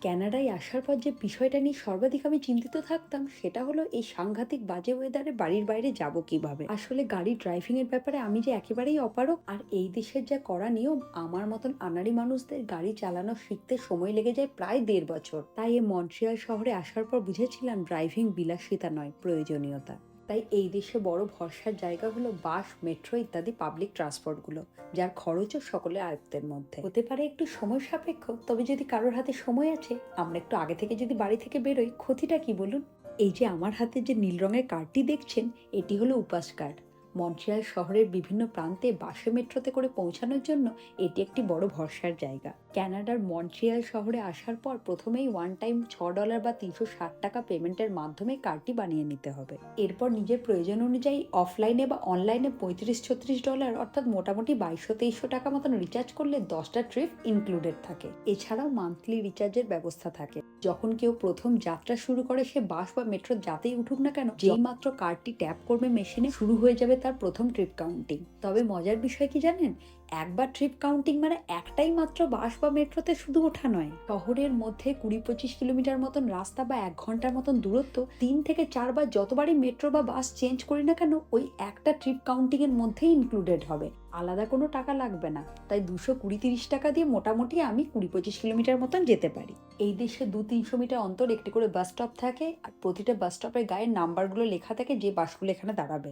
ক্যানাডায় আসার পর যে বিষয়টা নিয়ে সর্বাধিক আমি চিন্তিত থাকতাম, সেটা হলো এই সাংঘাতিক বাজে ওয়েদারে বাড়ির বাইরে যাব কীভাবে? আসলে গাড়ি ড্রাইভিং এর ব্যাপারে আমি যে একেবারেই অপারক আর এই দেশের যা করা নিয়ম, আমার মতন আনাড়ি মানুষদের গাড়ি চালানো শিখতে সময় লেগে যায় প্রায় দেড় বছর। তাই এই মন্ট্রিয়াল শহরে আসার পর বুঝেছিলাম ড্রাইভিং বিলাসিতা নয়, প্রয়োজনীয়তা। তাই এই দেশে বড় ভরসার জায়গা হলো বাস, মেট্রো ইত্যাদি পাবলিক ট্রান্সপোর্টগুলো যার খরচও সকলের আয়ত্তের মধ্যে। হতে পারে একটু সময় সাপেক্ষ, তবে যদি কারোর হাতে সময় আছে, আমরা একটু আগে থেকে যদি বাড়ি থেকে বেরোই, ক্ষতিটা কি বলুন? এই যে আমার হাতে যে নীল রঙের কার্ডটি দেখছেন, এটি হলো উপাস কার্ড মন্ট্রিয়াল শহরের বিভিন্ন প্রান্তে বাসে, মেট্রোতে করে পৌঁছানোর জন্য এটি একটি বড় ভরসার জায়গা। ক্যানাডার মন্ট্রিয়াল শহরে আসার পর প্রথমেই ওয়ান টাইম ছ ডলার বা তিনশো ষাট টাকা পেমেন্টের মাধ্যমে কার্ডটি বানিয়ে নিতে হবে। এরপর নিজের প্রয়োজন অনুযায়ী অফলাইনে বা অনলাইনে পঁয়ত্রিশ ছত্রিশ ডলার অর্থাৎ মোটামুটি বাইশশো তেইশশো টাকা মতন রিচার্জ করলে দশটা ট্রিপ ইনক্লুডেড থাকে। এছাড়াও মান্থলি রিচার্জের ব্যবস্থা থাকে। যখন কেউ প্রথম যাত্রা শুরু করে, সে বাস বা মেট্রো যাতেই উঠুক না কেন, যেই মাত্র কার্ডটি ট্যাপ করবে মেশিনে শুরু হয়ে যাবে তার প্রথম ট্রিপ কাউন্টিং তবে মজার বিষয় কি জানেন? একবার ট্রিপ কাউন্টিং মানে একটাই মাত্র বাস বা মেট্রোতে শুধু ওঠা নয়, শহরের মধ্যে কুড়ি পঁচিশ কিলোমিটার মতন রাস্তা বা এক ঘণ্টার মতন দূরত্ব তিন থেকে চারবার যতবারই মেট্রো বা বাস চেঞ্জ করি না কেন, ওই একটা ট্রিপ কাউন্টিং এর মধ্যেই ইনক্লুডেড হবে। আলাদা কোনো টাকা লাগবে না। তাই দুশো কুড়ি তিরিশ টাকা দিয়ে মোটামুটি আমি কুড়ি পঁচিশ কিলোমিটার মতন যেতে পারি। এই দেশে দু তিনশো মিটার অন্তর একটি করে বাস স্টপ থাকে আর প্রতিটা বাস স্টপের গায়ের নাম্বারগুলো লেখা থাকে যে বাসগুলো এখানে দাঁড়াবে।